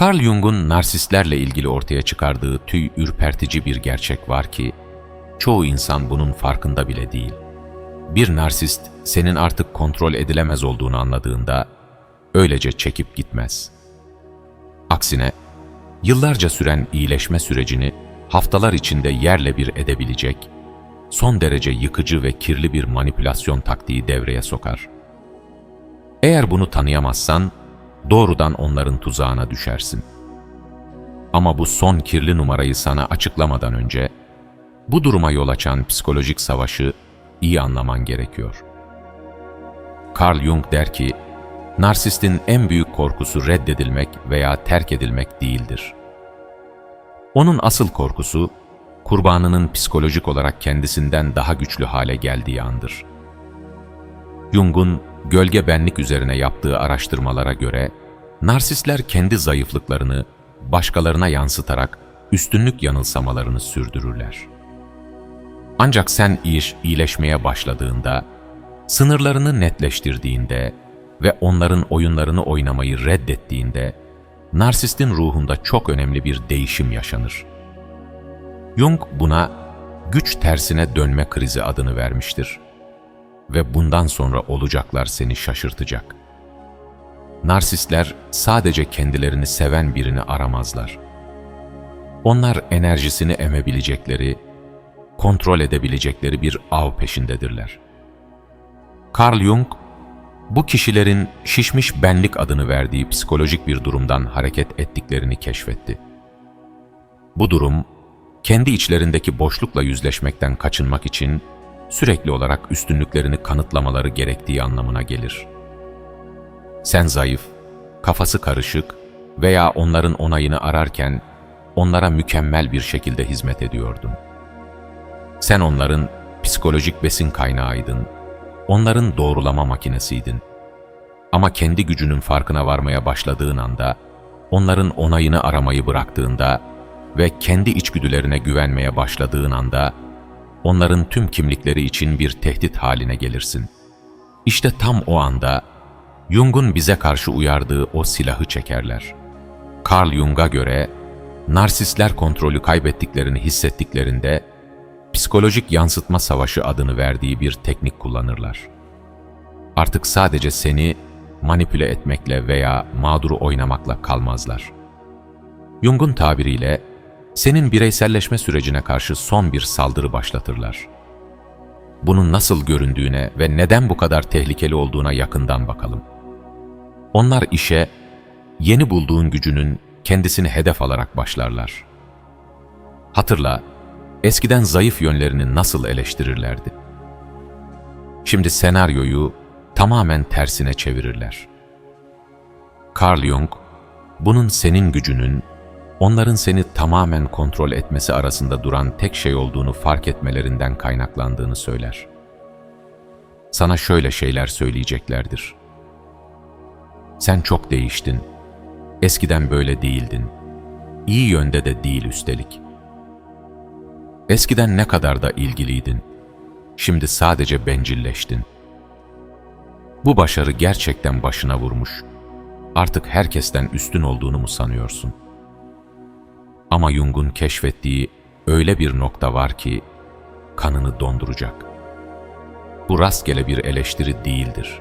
Carl Jung'un narsistlerle ilgili ortaya çıkardığı tüy ürpertici bir gerçek var ki, çoğu insan bunun farkında bile değil. Bir narsist senin artık kontrol edilemez olduğunu anladığında öylece çekip gitmez. Aksine yıllarca süren iyileşme sürecini haftalar içinde yerle bir edebilecek, son derece yıkıcı ve kirli bir manipülasyon taktiği devreye sokar. Eğer bunu tanıyamazsan, doğrudan onların tuzağına düşersin. Ama bu son kirli numarayı sana açıklamadan önce, bu duruma yol açan psikolojik savaşı iyi anlaman gerekiyor. Carl Jung der ki, narsistin en büyük korkusu reddedilmek veya terk edilmek değildir. Onun asıl korkusu, kurbanının psikolojik olarak kendisinden daha güçlü hale geldiği andır. Jung'un gölge benlik üzerine yaptığı araştırmalara göre, narsistler kendi zayıflıklarını başkalarına yansıtarak üstünlük yanılsamalarını sürdürürler. Ancak sen iş iyileşmeye başladığında, sınırlarını netleştirdiğinde ve onların oyunlarını oynamayı reddettiğinde, narsistin ruhunda çok önemli bir değişim yaşanır. Jung buna güç tersine dönme krizi adını vermiştir. Ve bundan sonra olacaklar seni şaşırtacak. Narsistler sadece kendilerini seven birini aramazlar. Onlar enerjisini emebilecekleri, kontrol edebilecekleri bir av peşindedirler. Carl Jung, bu kişilerin şişmiş benlik adını verdiği psikolojik bir durumdan hareket ettiklerini keşfetti. Bu durum, kendi içlerindeki boşlukla yüzleşmekten kaçınmak için sürekli olarak üstünlüklerini kanıtlamaları gerektiği anlamına gelir. Sen zayıf, kafası karışık veya onların onayını ararken onlara mükemmel bir şekilde hizmet ediyordun. Sen onların psikolojik besin kaynağıydın, onların doğrulama makinesiydin. Ama kendi gücünün farkına varmaya başladığın anda, onların onayını aramayı bıraktığında ve kendi içgüdülerine güvenmeye başladığın anda, onların tüm kimlikleri için bir tehdit haline gelirsin. İşte tam o anda, Jung'un bize karşı uyardığı o silahı çekerler. Carl Jung'a göre, narsistler kontrolü kaybettiklerini hissettiklerinde, psikolojik yansıtma savaşı adını verdiği bir teknik kullanırlar. Artık sadece seni manipüle etmekle veya mağduru oynamakla kalmazlar. Jung'un tabiriyle, senin bireyselleşme sürecine karşı son bir saldırı başlatırlar. Bunun nasıl göründüğüne ve neden bu kadar tehlikeli olduğuna yakından bakalım. Onlar işe, yeni bulduğun gücünün kendisini hedef alarak başlarlar. Hatırla, eskiden zayıf yönlerini nasıl eleştirirlerdi? Şimdi senaryoyu tamamen tersine çevirirler. Carl Jung, bunun senin gücünün, onların seni tamamen kontrol etmesi arasında duran tek şey olduğunu fark etmelerinden kaynaklandığını söyler. Sana şöyle şeyler söyleyeceklerdir. Sen çok değiştin. Eskiden böyle değildin. İyi yönde de değil üstelik. Eskiden ne kadar da ilgiliydin. Şimdi sadece bencilleştin. Bu başarı gerçekten başına vurmuş. Artık herkesten üstün olduğunu mu sanıyorsun? Ama Jung'un keşfettiği öyle bir nokta var ki kanını donduracak. Bu rastgele bir eleştiri değildir.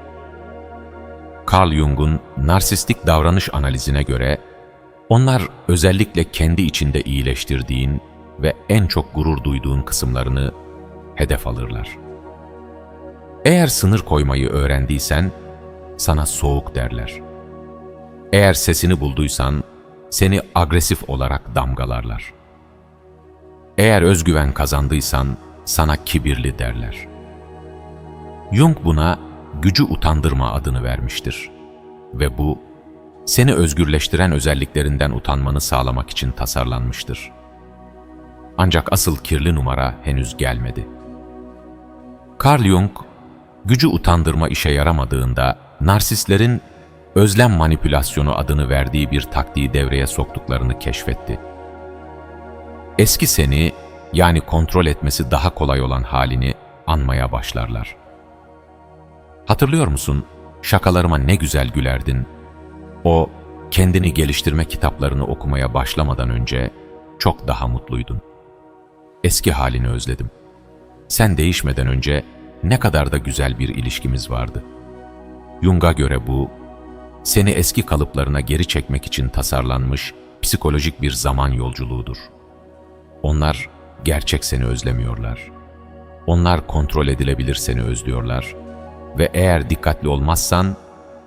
Carl Jung'un narsistik davranış analizine göre onlar özellikle kendi içinde iyileştirdiğin ve en çok gurur duyduğun kısımlarını hedef alırlar. Eğer sınır koymayı öğrendiysen sana soğuk derler. Eğer sesini bulduysan seni agresif olarak damgalarlar. Eğer özgüven kazandıysan sana kibirli derler. Jung buna gücü utandırma adını vermiştir. Ve bu, seni özgürleştiren özelliklerinden utanmanı sağlamak için tasarlanmıştır. Ancak asıl kirli numara henüz gelmedi. Carl Jung, gücü utandırma işe yaramadığında, narsistlerin özlem manipülasyonu adını verdiği bir taktiği devreye soktuklarını keşfetti. Eski seni, yani kontrol etmesi daha kolay olan halini anmaya başlarlar. Hatırlıyor musun, şakalarıma ne güzel gülerdin. O, kendini geliştirme kitaplarını okumaya başlamadan önce çok daha mutluydun. Eski halini özledim. Sen değişmeden önce ne kadar da güzel bir ilişkimiz vardı. Jung'a göre bu, seni eski kalıplarına geri çekmek için tasarlanmış psikolojik bir zaman yolculuğudur. Onlar gerçek seni özlemiyorlar. Onlar kontrol edilebilir seni özlüyorlar ve eğer dikkatli olmazsan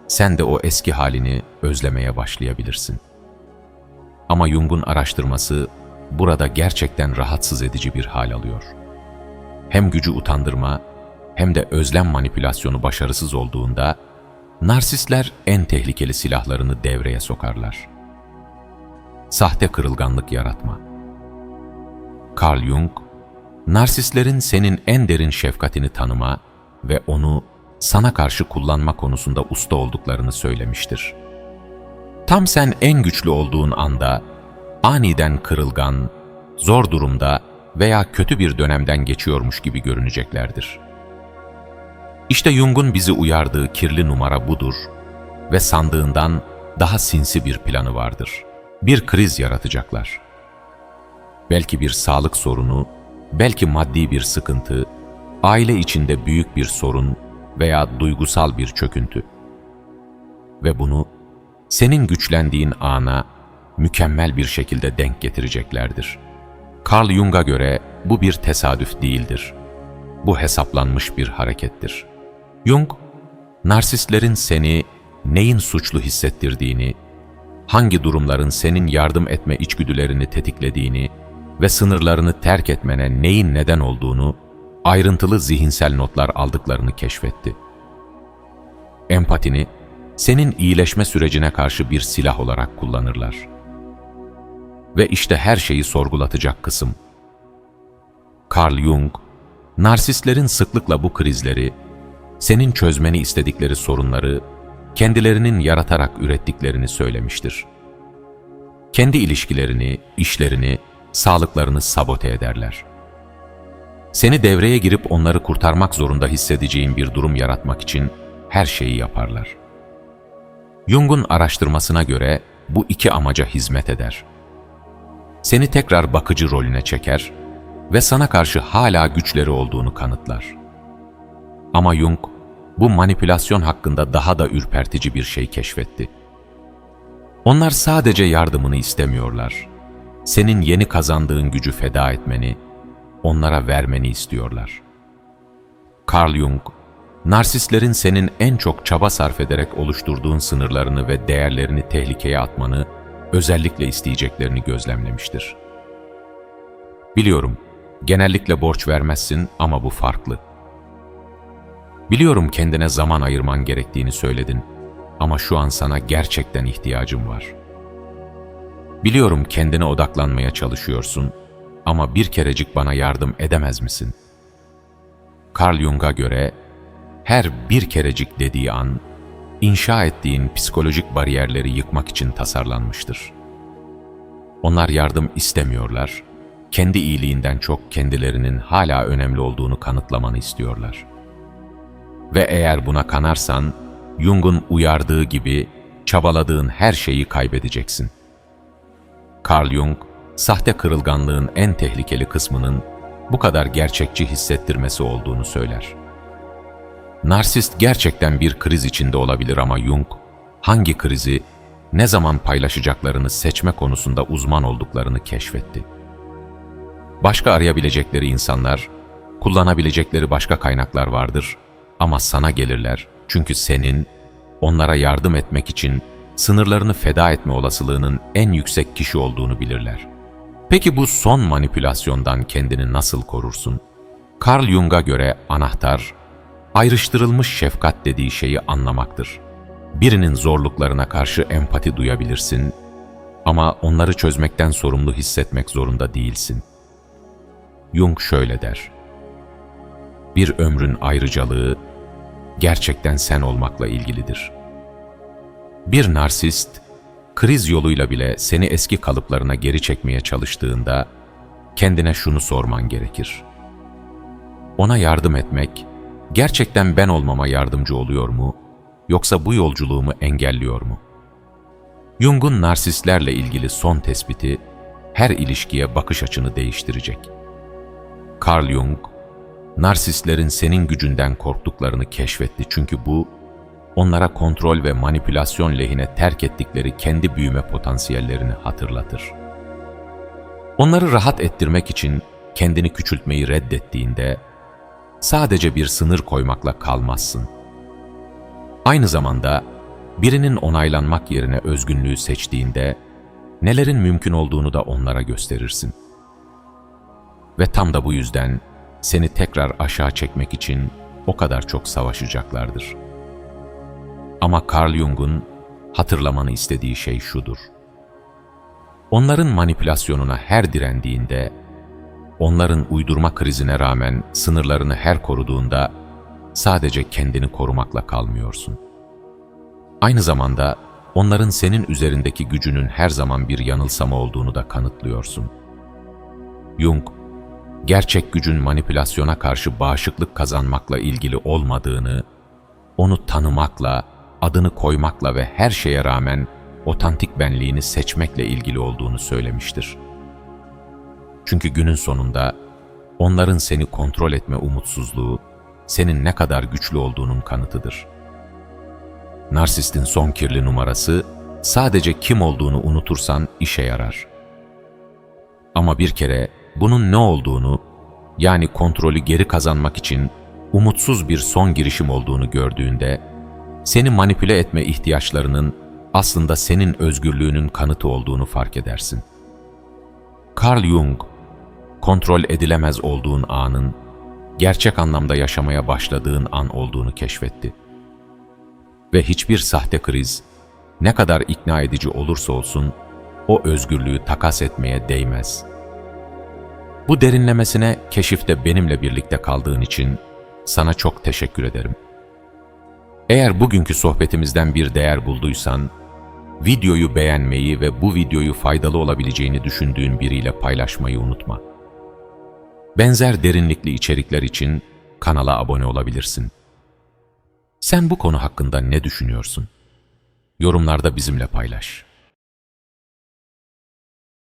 sen de o eski halini özlemeye başlayabilirsin. Ama Jung'un araştırması burada gerçekten rahatsız edici bir hal alıyor. Hem gücü utandırma hem de özlem manipülasyonu başarısız olduğunda narsistler en tehlikeli silahlarını devreye sokarlar. Sahte kırılganlık yaratma. Carl Jung, narsistlerin senin en derin şefkatini tanıma ve onu sana karşı kullanma konusunda usta olduklarını söylemiştir. Tam sen en güçlü olduğun anda, aniden kırılgan, zor durumda veya kötü bir dönemden geçiyormuş gibi görüneceklerdir. İşte Jung'un bizi uyardığı kirli numara budur ve sandığından daha sinsi bir planı vardır. Bir kriz yaratacaklar. Belki bir sağlık sorunu, belki maddi bir sıkıntı, aile içinde büyük bir sorun veya duygusal bir çöküntü. Ve bunu senin güçlendiğin ana mükemmel bir şekilde denk getireceklerdir. Carl Jung'a göre bu bir tesadüf değildir. Bu hesaplanmış bir harekettir. Jung, narsistlerin seni neyin suçlu hissettirdiğini, hangi durumların senin yardım etme içgüdülerini tetiklediğini ve sınırlarını terk etmene neyin neden olduğunu ayrıntılı zihinsel notlar aldıklarını keşfetti. Empatini, senin iyileşme sürecine karşı bir silah olarak kullanırlar. Ve işte her şeyi sorgulatacak kısım. Carl Jung, narsistlerin sıklıkla bu krizleri, senin çözmeni istedikleri sorunları, kendilerinin yaratarak ürettiklerini söylemiştir. Kendi ilişkilerini, işlerini, sağlıklarını sabote ederler.'' Seni devreye girip onları kurtarmak zorunda hissedeceğin bir durum yaratmak için her şeyi yaparlar. Jung'un araştırmasına göre bu iki amaca hizmet eder. Seni tekrar bakıcı rolüne çeker ve sana karşı hala güçleri olduğunu kanıtlar. Ama Jung bu manipülasyon hakkında daha da ürpertici bir şey keşfetti. Onlar sadece yardımını istemiyorlar. Senin yeni kazandığın gücü feda etmeni, onlara vermeni istiyorlar. Carl Jung, narsistlerin senin en çok çaba sarf ederek oluşturduğun sınırlarını ve değerlerini tehlikeye atmanı özellikle isteyeceklerini gözlemlemiştir. Biliyorum, genellikle borç vermezsin ama bu farklı. Biliyorum kendine zaman ayırman gerektiğini söyledin ama şu an sana gerçekten ihtiyacım var. Biliyorum kendine odaklanmaya çalışıyorsun ama bir kerecik bana yardım edemez misin? Carl Jung'a göre her bir kerecik dediği an, inşa ettiğin psikolojik bariyerleri yıkmak için tasarlanmıştır. Onlar yardım istemiyorlar, kendi iyiliğinden çok kendilerinin hala önemli olduğunu kanıtlamanı istiyorlar. Ve eğer buna kanarsan, Jung'un uyardığı gibi çabaladığın her şeyi kaybedeceksin. Carl Jung, sahte kırılganlığın en tehlikeli kısmının bu kadar gerçekçi hissettirmesi olduğunu söyler. Narsist gerçekten bir kriz içinde olabilir ama Jung, hangi krizi, ne zaman paylaşacaklarını seçme konusunda uzman olduklarını keşfetti. Başka arayabilecekleri insanlar, kullanabilecekleri başka kaynaklar vardır ama sana gelirler çünkü senin, onlara yardım etmek için sınırlarını feda etme olasılığının en yüksek kişi olduğunu bilirler.'' Peki bu son manipülasyondan kendini nasıl korursun? Carl Jung'a göre anahtar, ayrıştırılmış şefkat dediği şeyi anlamaktır. Birinin zorluklarına karşı empati duyabilirsin ama onları çözmekten sorumlu hissetmek zorunda değilsin. Jung şöyle der. Bir ömrün ayrıcalığı gerçekten sen olmakla ilgilidir. Bir narsist, kriz yoluyla bile seni eski kalıplarına geri çekmeye çalıştığında kendine şunu sorman gerekir. Ona yardım etmek gerçekten ben olmama yardımcı oluyor mu yoksa bu yolculuğumu engelliyor mu? Jung'un narsistlerle ilgili son tespiti her ilişkiye bakış açını değiştirecek. Carl Jung, narsistlerin senin gücünden korktuklarını keşfetti çünkü bu, onlara kontrol ve manipülasyon lehine terk ettikleri kendi büyüme potansiyellerini hatırlatır. Onları rahat ettirmek için kendini küçültmeyi reddettiğinde, sadece bir sınır koymakla kalmazsın. Aynı zamanda birinin onaylanmak yerine özgünlüğü seçtiğinde, nelerin mümkün olduğunu da onlara gösterirsin. Ve tam da bu yüzden seni tekrar aşağı çekmek için o kadar çok savaşacaklardır. Ama Carl Jung'un hatırlamanı istediği şey şudur. Onların manipülasyonuna her direndiğinde, onların uydurma krizine rağmen sınırlarını her koruduğunda sadece kendini korumakla kalmıyorsun. Aynı zamanda onların senin üzerindeki gücünün her zaman bir yanılsama olduğunu da kanıtlıyorsun. Jung, gerçek gücün manipülasyona karşı bağışıklık kazanmakla ilgili olmadığını, onu tanımakla, adını koymakla ve her şeye rağmen otantik benliğini seçmekle ilgili olduğunu söylemiştir. Çünkü günün sonunda onların seni kontrol etme umutsuzluğu, senin ne kadar güçlü olduğunun kanıtıdır. Narsistin son kirli numarası, sadece kim olduğunu unutursan işe yarar. Ama bir kere bunun ne olduğunu, yani kontrolü geri kazanmak için umutsuz bir son girişim olduğunu gördüğünde, seni manipüle etme ihtiyaçlarının aslında senin özgürlüğünün kanıtı olduğunu fark edersin. Carl Jung, kontrol edilemez olduğun anın, gerçek anlamda yaşamaya başladığın an olduğunu keşfetti. Ve hiçbir sahte kriz, ne kadar ikna edici olursa olsun, o özgürlüğü takas etmeye değmez. Bu derinlemesine keşifte benimle birlikte kaldığın için sana çok teşekkür ederim. Eğer bugünkü sohbetimizden bir değer bulduysan, videoyu beğenmeyi ve bu videoyu faydalı olabileceğini düşündüğün biriyle paylaşmayı unutma. Benzer derinlikli içerikler için kanala abone olabilirsin. Sen bu konu hakkında ne düşünüyorsun? Yorumlarda bizimle paylaş.